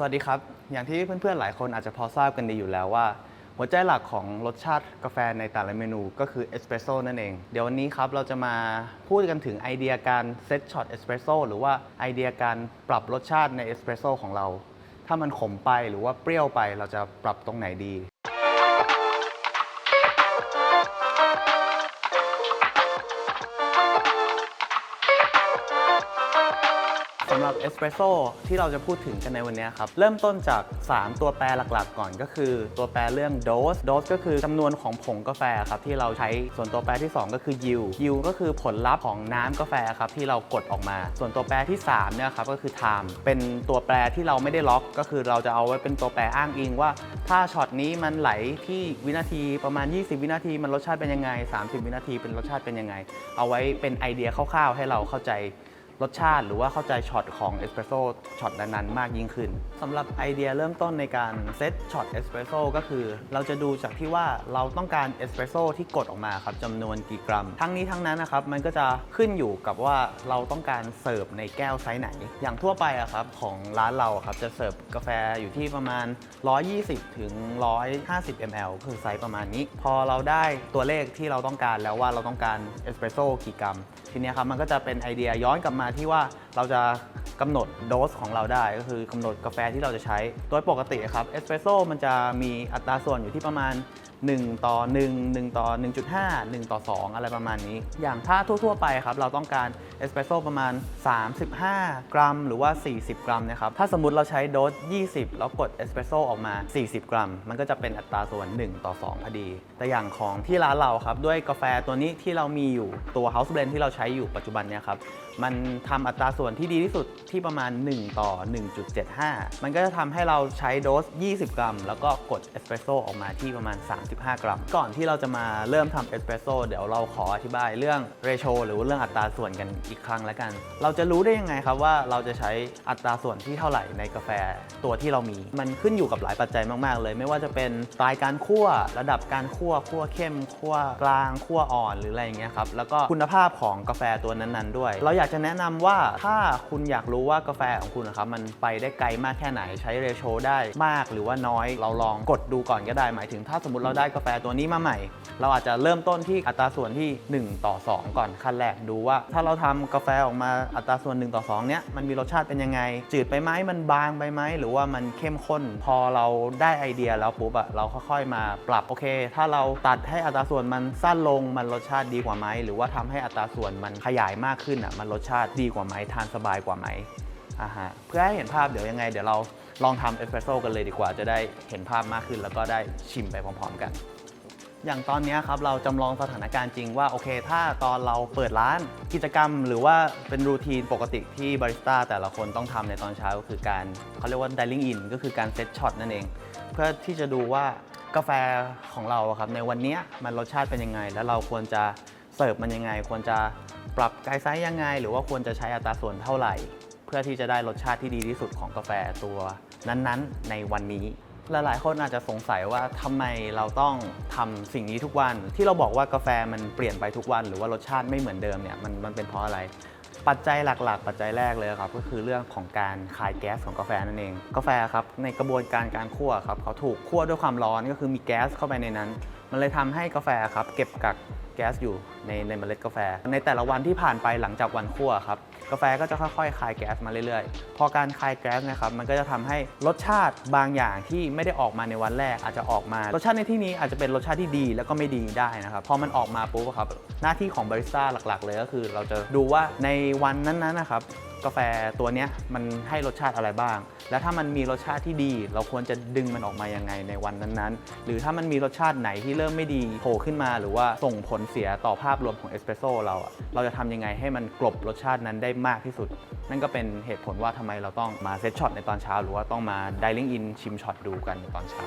สวัสดีครับ อย่างที่เพื่อนๆ หลายคนอาจจะพอทราบกันดีอยู่แล้วว่า หัวใจหลักของรสชาติกาแฟในแต่ละเมนูก็คือเอสเปรสโซ่นั่นเอง เดี๋ยววันนี้ครับเราจะมาพูดกันถึงไอเดียการเซตช็อตเอสเปรสโซ่หรือว่าไอเดียการปรับรสชาติในเอสเปรสโซ่ของเรา ถ้ามันขมไปหรือว่าเปรี้ยวไปเราจะปรับตรงไหนดี สำหรับเอสเปรสโซ่ที่เราจะพูดถึงกันในวันนี้ครับ เริ่มต้นจาก 3 ตัวแปรหลักๆ ก่อนก็คือ ตัวแปรเรื่องโดสโดสก็คือจำนวนของผงกาแฟครับที่เราใช้ส่วนตัวแปรที่ 2 ก็คือยิวยิวก็คือผลลัพธ์ของน้ำกาแฟครับที่เรากดออกมา ส่วนตัวแปรที่3เนี่ยครับก็คือ time เป็นตัวแปรที่เราไม่ได้ล็อก ก็คือเราจะเอาไว้เป็นตัวแปรอ้างอิงว่า ถ้าช็อตนี้มันไหลที่วินาทีประมาณ 20 วินาที มันรสชาติเป็นยังไง 30 วินาทีเป็นรสชาติเป็นยังไง เอาไว้เป็นไอเดียคร่าวๆ ให้เราเข้าใจ รสชาติหรือว่าเข้าใจช็อตของเอสเปรสโซ่ช็อตนั้นๆ มากยิ่งขึ้นสำหรับไอเดียเริ่มต้นในการเซตช็อตเอสเปรสโซ่ก็คือ เราจะดูจากที่ว่าเราต้องการเอสเปรสโซ่ที่กดออกมาครับจำนวนกี่กรัม ทั้งนี้ทั้งนั้นนะครับมันก็จะขึ้นอยู่กับว่าเราต้องการเสิร์ฟในแก้วไซส์ไหน อย่างทั่วไปอะครับของร้านเราครับจะเสิร์ฟกาแฟอยู่ที่ประมาณ 120 ถึง 150 ml คือไซส์ประมาณนี้ พอเราได้ตัวเลขที่เราต้องการแล้วว่าเราต้องการเอสเปรสโซ่กี่กรัม ทีนี้ครับมันก็จะเป็นไอเดียย้อนกลับมาที่ว่าเราจะกำหนดโดสของเราได้ ก็คือกำหนดกาแฟที่เราจะใช้ โดยปกติครับเอสเปรสโซ่มันจะมีอัตราส่วนอยู่ที่ประมาณ 1 ต่อ 1 1 ต่อ 1.5 1 ต่อ 2 อะไรประมาณนี้ อย่างถ้าทั่ว ๆ ไปครับ เราต้องการเอสเปรสโซ่ประมาณ 35 กรัม หรือว่า 40 กรัมนะครับ ถ้าสมมติเราใช้โดส 20 แล้วกดเอสเปรสโซ่ออกมา 40 กรัม มันก็จะเป็นอัตราส่วน 1 ต่อ 2 พอดี แต่อย่างของที่ร้านเราครับ ด้วยกาแฟตัวนี้ที่เรามีอยู่ตัว House Blend ที่เราใช้อยู่ปัจจุบันเนี่ยครับ มันทำอัตราส่วนที่ดีที่สุดที่ประมาณ 1 ต่อ 1.75 มันก็จะทำให้เราใช้โดส 20 กรัม แล้วก็กดเอสเปรสโซ่ออกมาที่ประมาณ 35 กรัม ก่อนที่เราจะมาเริ่มทำเอสเปรสโซ่เดี๋ยวเราขออธิบายเรื่องเรโชหรือว่าเรื่องอัตราส่วนกันอีกครั้งแล้วกัน เราจะรู้ได้ยังไงครับว่าเราจะใช้อัตราส่วนที่เท่าไหร่ในกาแฟตัวที่เรามี มันขึ้นอยู่กับหลายปัจจัยมาก ๆ เลย ไม่ว่าจะเป็นสไตล์การคั่วระดับการคั่วคั่วเข้มคั่วกลางคั่วอ่อนหรืออะไรอย่างเงี้ยครับแล้วก็คุณภาพของกาแฟตัวนั้น ๆ ด้วย เราอยากจะแนะนำว่าถ้าคุณอยากรู้ว่ากาแฟของคุณนะครับมันไปได้ไกลมากแค่ไหนใช้เรโชได้มากหรือว่าน้อย เราลองกดดูก่อนก็ได้ หมายถึงถ้าสมมติเราได้กาแฟตัวนี้มาใหม่ เราอาจจะเริ่มต้นที่อัตราส่วนที่ 1 ต่อ 2 ก่อนขั้นแรกดูว่า ถ้าเราทำกาแฟออกมาอัตราส่วน 1 ต่อ 2 เนี้ยมันมีรสชาติเป็นยังไง จืดไปไหมมันบางไปไหมหรือว่ามันเข้มข้น พอเราได้ไอเดียแล้วปุ๊บอะเราค่อยๆมาปรับโอเค ถ้าเราตัดให้อัตราส่วนมันสั้นลงมันรสชาติดีกว่าไหมหรือว่าทำให้อัตราส่วนมันขยายมากขึ้นอะมันรสชาติดีกว่าไหมทานสบายกว่าไหมอ่าฮะเพื่อให้เห็นภาพเดี๋ยวยังไง เดี๋ยวเราลองทำเอสเปรสโซ่กันเลยดีกว่าจะได้เห็นภาพมากขึ้น แล้วก็ได้ชิมไปพร้อมๆกัน อย่างตอนนี้ครับเราจำลองสถานการณ์จริงว่าโอเค ถ้าตอนเราเปิดร้านกิจกรรม หรือว่าเป็นรูทีนปกติที่บาริสต้าแต่ละคนต้องทำในตอนเช้าก็คือการเขาเรียกว่า dialing in ก็คือการเซตช็อตนั่นเอง เพื่อที่จะดูว่ากาแฟของเราครับในวันนี้มันรสชาติเป็นยังไง แล้วเราควรจะ เสิร์ฟมันยังไง ควรจะปรับไกด์ไซส์ยังไง หรือว่าควรจะใช้อัตราส่วนเท่าไหร่ เพื่อที่จะได้รสชาติที่ดีที่สุดของกาแฟตัวนั้นๆ ในวันนี้หลายๆคนอาจจะสงสัยว่าทำไมเราต้องทำสิ่งนี้ทุกวัน ที่เราบอกว่ากาแฟมันเปลี่ยนไปทุกวัน หรือว่ารสชาติไม่เหมือนเดิมเนี่ยมันมันเป็นเพราะอะไร ปัจจัยหลัก ๆ ปัจจัยแรกเลยครับก็คือเรื่องของการคายแก๊สของกาแฟนั่นเอง กาแฟครับในกระบวนการการคั่วครับเขาถูกคั่วด้วยความร้อนก็คือมีแก๊สเข้าไปในนั้น มันเลยทำให้กาแฟครับเก็บกัก แก๊สอยู่ในในเมล็ดกาแฟ ในแต่ละวันที่ผ่านไปหลังจากวันคั่วครับกาแฟก็จะค่อยๆคายแก๊สมาเรื่อยๆ พอการคายแก๊สนะครับมันก็จะทำให้รสชาติบางอย่างที่ไม่ได้ออกมาในวันแรกอาจจะออกมารสชาติในที่นี้อาจจะเป็นรสชาติที่ดีแล้วก็ไม่ดีได้นะครับพอมันออกมาปุ๊บครับหน้าที่ของบาริสต้าหลักๆ เลยก็คือ เราจะดูว่าในวันนั้นๆนะครับ กาแฟตัวเนี้ยมันให้รสชาติอะไรบ้าง แล้วถ้ามันมีรสชาติที่ดี เราควรจะดึงมันออกมายังไงในวันนั้นๆ หรือถ้ามันมีรสชาติไหนที่เริ่มไม่ดีโผล่ขึ้นมาหรือว่าส่งผลเสียต่อภาพรวมของเอสเปรสโซ่เราอะเราจะทำยังไงให้มันกลบรสชาตินั้นได้มากที่สุด นั่นก็เป็นเหตุผลว่าทำไมเราต้องมาเซตช็อตในตอนเช้า หรือว่าต้องมาดิ l ิ n งอินชิมช็อตดูกันในตอนเช้า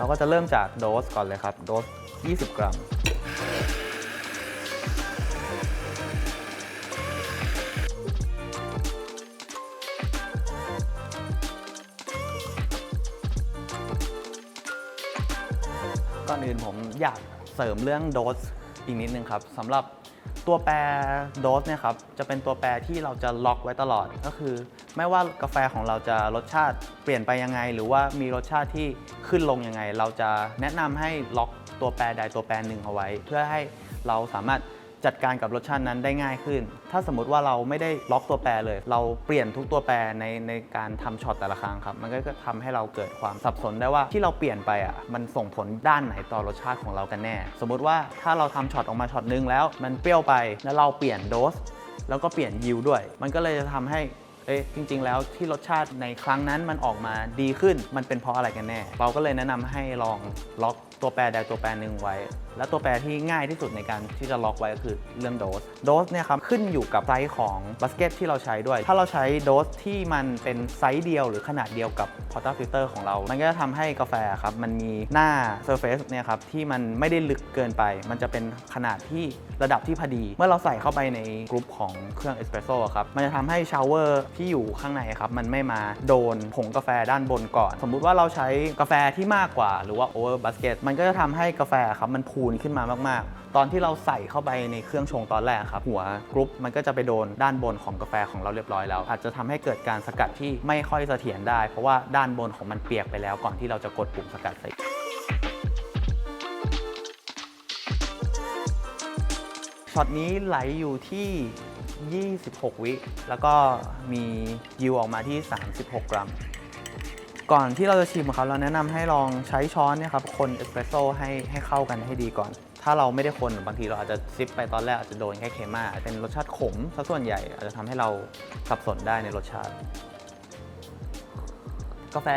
เราก็จะเริ่มจากโดสก่อนเลยครับ โดส 20 กรัม ก่อนอื่นผมอยากเสเสริมเรื่องโดสอีกนิดนึงครับสำหรับตัวแปรโดสเนี่ยครับ จะเป็นตัวแปรที่เราจะล็อกไว้ตลอดก็คือ ไม่ว่ากาแฟของเราจะรสชาติเปลี่ยนไปยังไง หรือว่ามีรสชาติที่ขึ้นลงยังไง เราจะแนะนำให้ล็อกตัวแปรใดตัวแปรหนึ่งเอาไว้ เพื่อให้เราสามารถจัดการกับรสชาตินั้นได้ง่ายขึ้น ถ้าสมมุติว่าเราไม่ได้ล็อกตัวแปรเลย เราเปลี่ยนทุกตัวแปรในในการทำช็อตแต่ละครั้งครับ มันก็จะทำให้เราเกิดความสับสนได้ว่าที่เราเปลี่ยนไปอะ มันส่งผลด้านไหนต่อรสชาติของเรากันแน่ สมมุติว่าถ้าเราทำช็อตออกมาช็อตหนึงแล้ว มันเปรี้ยวไป แล้วเราเปลี่ยนโดส แล้วก็เปลี่ยนยิวด้วย มันก็เลยจะทำให้ เอ้จริง ๆ แล้วที่รสชาติในครั้งนั้นมันออกมาดีขึ้นมันเป็นเพราะอะไรกันแน่ เราก็เลยแนะนำให้ลองล็อกตัวแปรใดตัวแปรหนึ่งไว้และตัวแปรที่ง่ายที่สุดในการที่จะล็อกไว้ก็คือเรื่องโดส โดสเนี่ยครับขึ้นอยู่กับไซส์ของบาสเกตที่เราใช้ด้วย ถ้าเราใช้โดสที่มันเป็นไซส์เดียวหรือขนาดเดียวกับพอร์ตฟิลเตอร์ของเรา มันก็จะทำให้กาแฟครับมันมีหน้าเซอร์เฟซเนี่ยครับที่มันไม่ได้ลึกเกินไป มันจะเป็นขนาดที่ระดับที่พอดี เมื่อเราใส่เข้าไปในกรุ๊ปของเครื่องเอสเปรสโซ่ครับ มันจะทำให้ชาวเวอร์ที่อยู่ข้างในครับมันไม่มาโดนผงกาแฟด้านบนก่อน สมมุติว่าเราใช้กาแฟที่มากกว่าหรือว่าโอเวอร์บ s สเกตมันก็จะทำให้กาแฟครับมันพููนขึ้นมามากๆ ตอนที่เราใส่เข้าไปในเครื่องชงตอนแรกครับหัวกรุ๊ปมันก็จะไปโดนด้านบนของกาแฟของเราเรียบร้อยแล้ว อาจจะทำให้เกิดการสกัดที่ไม่ค่อยเสถียรได้ เพราะว่าด้านบนของมันเปียกไปแล้วก่อนที่เราจะกดปุ่มสกัดใส่ช็อตนี้ไหลอยู่ที่ 26 วิ แล้วก็มียิวออกมาที่ 36 กรัม ก่อนที่เราจะชิมครับเราแนะนำให้ลองใช้ช้อนเนี่ยครับคนเอสเปรสโซ่ให้ให้เข้ากันให้ดีก่อน ถ้าเราไม่ได้คนบางทีเราอาจจะซิปไปตอนแรกอาจจะโดนแค่เคมาเป็นรสชาติขมซะส่วนใหญ่อาจจะทำให้เราสับสนได้ในรสชาติ กาแฟ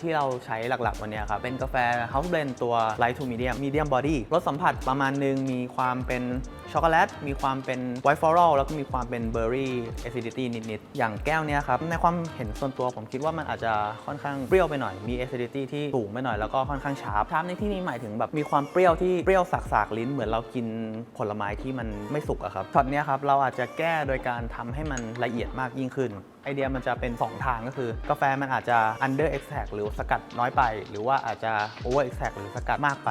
ที่เราใช้หลักๆ วันเนี้ยครับเป็นกาแฟ House Blend ตัว Light to Medium Medium Body รสสัมผัสประมาณหนึงมีความเป็น ช็อกโกแลต มีความเป็น White Floral แล้วก็มีความเป็น Berry Acidity นิดๆ อย่างแก้วเนี้ยครับ ในความเห็นส่วนตัวผมคิดว่ามันอาจจะค่อนข้างเปรี้ยวไปหน่อย มี acidity ที่สูงไปหน่อย แล้วก็ค่อนข้างชาร์ปชาร์ปในที่นี้หมายถึงแบบมีความเปรี้ยวที่เปรี้ยวสากๆลิ้นเหมือนเรากินผลไม้ที่มันไม่สุกอะครับช็อตเนี้ยครับเราอาจจะแก้โดยการทำให้มันละเอียดมากยิ่งขึ้นไอเดียมันจะเป็น 2 ทางก็คือกาแฟมันอาจจะ under extract หรือสกัดน้อยไป หรือว่าอาจจะ over extract หรือสกัดมากไป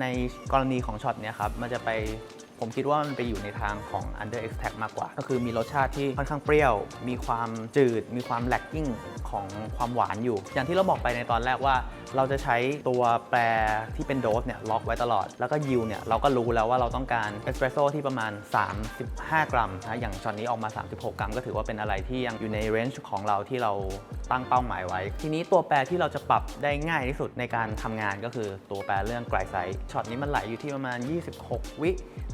ในกรณีของช็อตเนี้ยครับ มันจะไป ผมคิดว่ามันไปอยู่ในทางของ under extract มากกว่า ก็คือมีรสชาติที่ค่อนข้างเปรี้ยว มีความจืด มีความ lacking ของความหวานอยู่ อย่างที่เราบอกไปในตอนแรกว่า เราจะใช้ตัวแปรที่เป็นโดสเนี่ยล็อกไว้ตลอด แล้วก็ยิวเนี่ยเราก็รู้แล้วว่าเราต้องการเอสเปรสโซ่ที่ประมาณ 35 กรัมนะอย่างช็อตนี้ออกมา 36 กรัม ก็ถือว่าเป็นอะไรที่ยังอยู่ในเรนจ์ของเราที่เราตั้งเป้าหมายไว้ ทีนี้ตัวแปรที่เราจะปรับได้ง่ายที่สุดในการทำงานก็คือตัวแปรเรื่องไกลไซส์ช็อตนี้มันไหลอยู่ที่ประมาณ 26 วิ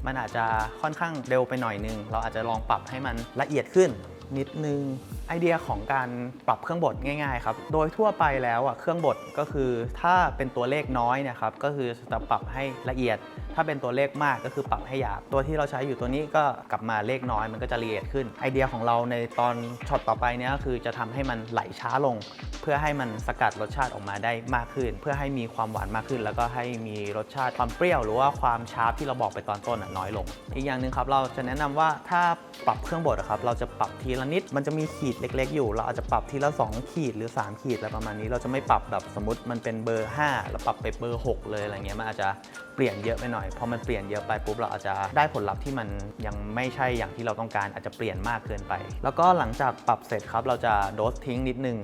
มันอาจจะค่อนข้างเร็วไปหน่อยนึง เราอาจจะลองปรับให้มันละเอียดขึ้น นิดนึงไอเดียของการปรับเครื่องบดง่ายๆครับโดยทั่วไปแล้วอะเครื่องบดก็คือถ้าเป็นตัวเลขน้อยนะครับก็คือจะปรับให้ละเอียด ถ้าเป็นตัวเลขมากก็คือปรับให้หยาบ ตัวที่เราใช้อยู่ตัวนี้ก็กลับมาเลขน้อยมันก็จะละเอียดขึ้น ไอเดียของเราในตอนช็อตต่อไปเนี้ยก็คือจะทำให้มันไหลช้าลง เพื่อให้มันสกัดรสชาติออกมาได้มากขึ้น เพื่อให้มีความหวานมากขึ้น แล้วก็ให้มีรสชาติความเปรี้ยว หรือว่าความชาร์ปที่เราบอกไปตอนต้นน้อยลง อีกอย่างหนึ่งครับเราจะแนะนำว่าถ้าปรับเครื่องบดครับเราจะปรับทีละนิด มันจะมีขีดเล็ก ๆ อยู่ เราอาจจะปรับทีละ 2 ขีดหรือ 3 ขีดอะไรประมาณนี้เราจะไม่ปรับแบบสมมติมันเป็นเบอร์ 5 แล้วปรับไปเบอร์ 6 เลยอะไรเงี้ยมันอาจจะเปลี่ยนเยอะไปหน่อยพอมันเปลี่ยนเยอะไปปุ๊บเราอาจจะได้ผลลัพธ์ที่มันยังไม่ใช่อย่างที่เราต้องการอาจจะเปลี่ยนมากเกินไป แล้วก็หลังจากปรับเสร็จครับ เราจะโดสทิ้งนิดนึง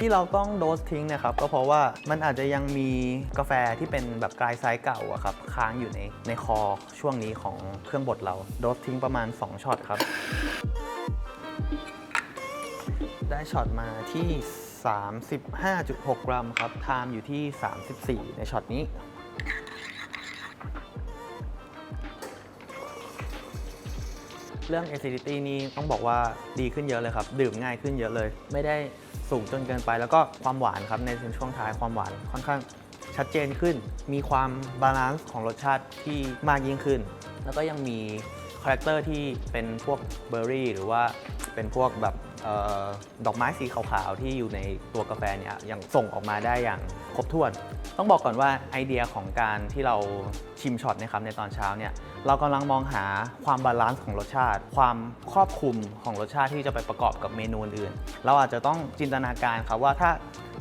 ที่เราต้องโดสทิ้งนะครับก็เพราะว่ามันอาจจะยังมีกาแฟที่เป็นแบบกลายไซส์เก่าอะครับค้างอยู่ในในคอช่วงนี้ของเครื่องบดเราโดสทิ้งประมาณ 2ช็อตครับ ได้ช็อตมาที่ 35.6 กรัมครับไทม์อยู่ที่ 34 ในช็อตนี้ เรื่อง acidity นี่ต้องบอกว่าดีขึ้นเยอะเลยครับ ดื่มง่ายขึ้นเยอะเลย ไม่ได้สูงจนเกินไป แล้วก็ความหวานครับในช่วงท้ายความหวานค่อนข้างชัดเจนขึ้น มีความบาลานซ์ของรสชาติที่มากยิ่งขึ้น แล้วก็ยังมีคาแรคเตอร์ที่เป็นพวกเบอร์รี่หรือว่าเป็นพวกแบบออดอกไม้สีขาวๆที่อยู่ในตัวกาแฟเนี่ยยังส่งออกมาได้อย่าง ครบถ้วน ต้องบอกก่อนว่าไอเดียของการที่เราชิมช็อตนะครับในตอนเช้าเนี่ยเรากำลังมองหาความบาลานซ์ของรสชาติ ความครอบคลุมของรสชาติที่จะไปประกอบกับเมนูอื่น เราอาจจะต้องจินตนาการครับว่าถ้า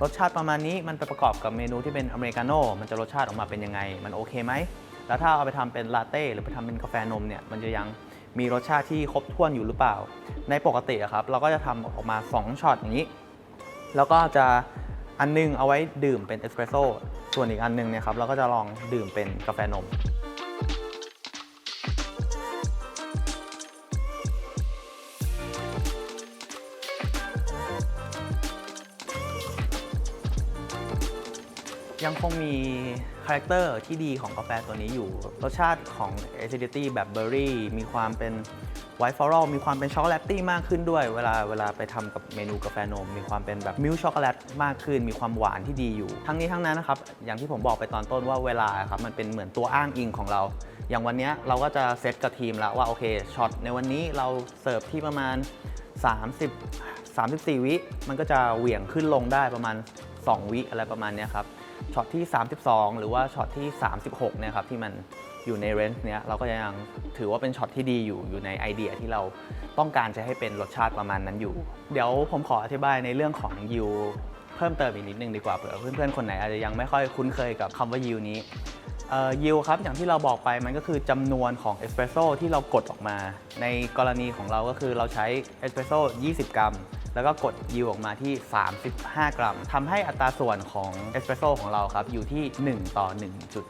รสชาติประมาณนี้มันไปประกอบกับเมนูที่เป็นอเมริกาโน่มันจะรสชาติออกมาเป็นยังไง มันโอเคไหมแล้วถ้าเอาไปทำเป็นลาเต้หรือไปทำเป็นกาแฟนมเนี่ยมันจะยังมีรสชาติที่ครบถ้วนอยู่หรือเปล่า ในปกติอะครับ เราก็จะทำออกมา 2ช็อตอย่างนี้ แล้วก็จะ อันนึงเอาไว้ดื่มเป็นเอสเปรสโซ่ส่วนอีกอันนึงเนี่ยครับเราก็จะลองดื่มเป็นกาแฟนมยังคงมีคาแรคเตอร์ที่ดีของกาแฟตัวนี้อยู่ รสชาติของ acidity แบบเบอร์รี่ มีความเป็น ไวท์ฟอรัลมีความเป็นช็อกโกแลตตี้มากขึ้นด้วย เวลาเวลาไปทำกับเมนูกาแฟนม มีความเป็นแบบมิลช็อกโกแลตมากขึ้น มีความหวานที่ดีอยู่ ทั้งนี้ทั้งนั้นนะครับ อย่างที่ผมบอกไปตอนต้นว่าเวลาครับมันเป็นเหมือนตัวอ้างอิงของเรา อย่างวันนี้เราก็จะเซตกับทีมแล้วว่าโอเคช็อตในวันนี้เราเสิร์ฟที่ประมาณ 30 34 วิ มันก็จะเหวี่ยงขึ้นลงได้ประมาณ 2 วิอะไรประมาณนี้ครับช็อตที่ 32 หรือว่าช็อตที่ 36เนี่ยครับที่มัน อยู่ในเรนจ์เนี้ยเราก็ยังถือว่าเป็นช็อตที่ดีอยู่อยู่ในไอเดียที่เราต้องการจะให้เป็นรสชาติประมาณนั้นอยู่ เดี๋ยวผมขออธิบายในเรื่องของยิวเพิ่มเติมอีกนิดนึงดีกว่าเผื่อเพื่อนๆ คนไหนอาจจะยังไม่ค่อยคุ้นเคยกับคำว่ายิวนี้ยิวครับอย่างที่เราบอกไปมันก็คือจำนวนของเอสเปรสโซ่ที่เรากดออกมา ในกรณีของเราก็คือเราใช้เอสเปรสโซ่20 กรัม แล้วก็กดยิวออกมาที่ 35 กรัมทำให้อัตราส่วนของเอสเปรสโซ่ของเราครับอยู่ที่ 1 ต่อ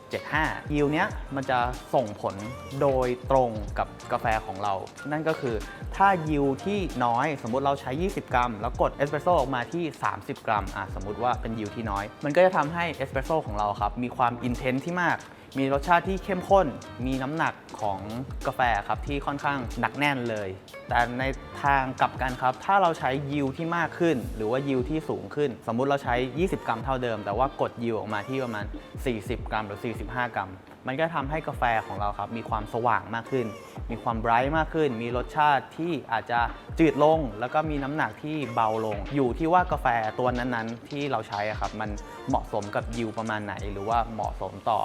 1.75 ยิวเนี้ยมันจะส่งผลโดยตรงกับกาแฟของเรา นั่นก็คือถ้ายิวที่น้อยสมมุติเราใช้ 20 กรัม แล้วกดเอสเปรสโซ่ออกมาที่ 30 กรัมอะสมมุติว่าเป็นยิวที่น้อย มันก็จะทำให้เอสเปรสโซ่ของเราครับมีความอินเทนส์ที่มาก มีรสชาติที่เข้มข้น มีน้ำหนักของกาแฟครับที่ค่อนข้างหนักแน่นเลย แต่ในทางกลับกันครับ ถ้าเราใช้ยิวที่มากขึ้น หรือว่ายิวที่สูงขึ้น สมมุติเราใช้ 20 กรัมเท่าเดิม แต่ว่ากดยิวออกมาที่ประมาณ 40 กรัมหรือ 45 กรัม มันก็ทำให้กาแฟของเราครับ มีความสว่างมากขึ้น มีความไบรท์มากขึ้น มีรสชาติที่อาจจะจืดลง แล้วก็มีน้ำหนักที่เบาลง อยู่ที่ว่ากาแฟตัวนั้นๆ ที่เราใช้ครับมันเหมาะสมกับยิวประมาณไหน หรือว่าเหมาะสมต่อ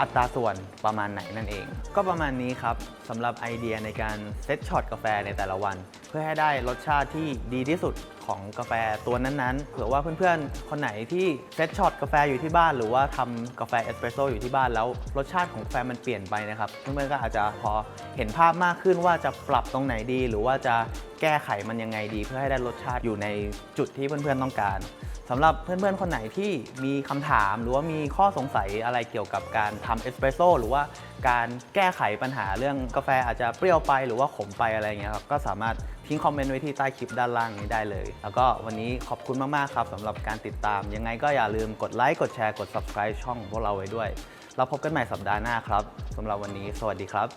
อัตราส่วนประมาณไหนนั่นเอง ก็ประมาณนี้ครับสำหรับไอเดียในการเซตช็อตกาแฟในแต่ละวัน เพื่อให้ได้รสชาติที่ดีที่สุด ของกาแฟตัวนั้นๆเผื่อว่าเพื่อนๆ คนไหนที่เซตช็อตกาแฟอยู่ที่บ้าน หรือว่าทำกาแฟเอสเปรสโซ่อยู่ที่บ้านแล้วรสชาติของกาแฟมันเปลี่ยนไปนะครับเพื่อนๆก็อาจจะพอเห็นภาพมากขึ้นว่าจะปรับตรงไหนดี หรือว่าจะแก้ไขมันยังไงดี เพื่อให้ได้รสชาติอยู่ในจุดที่เพื่อนๆต้องการสำหรับเพื่อนๆ คนไหนที่มีคำถามหรือว่ามีข้อสงสัยอะไรเกี่ยวกับการทำเอสเปรสโซ่หรือว่าการแก้ไขปัญหาเรื่องกาแฟอาจจะเปรี้ยวไปหรือว่าขมไปอะไรเงี้ยครับก็สามารถ ทิ้งคอมเมนต์ไว้ที่ใต้คลิปด้านล่างนี้ได้เลย แล้วก็วันนี้ขอบคุณมากๆครับสำหรับการติดตาม ยังไงก็อย่าลืมกดไลค์กดแชร์กด subscribe ช่องของพวกเราไว้ด้วย เราพบกันใหม่สัปดาห์หน้าครับสำหรับวันนี้ สวัสดีครับ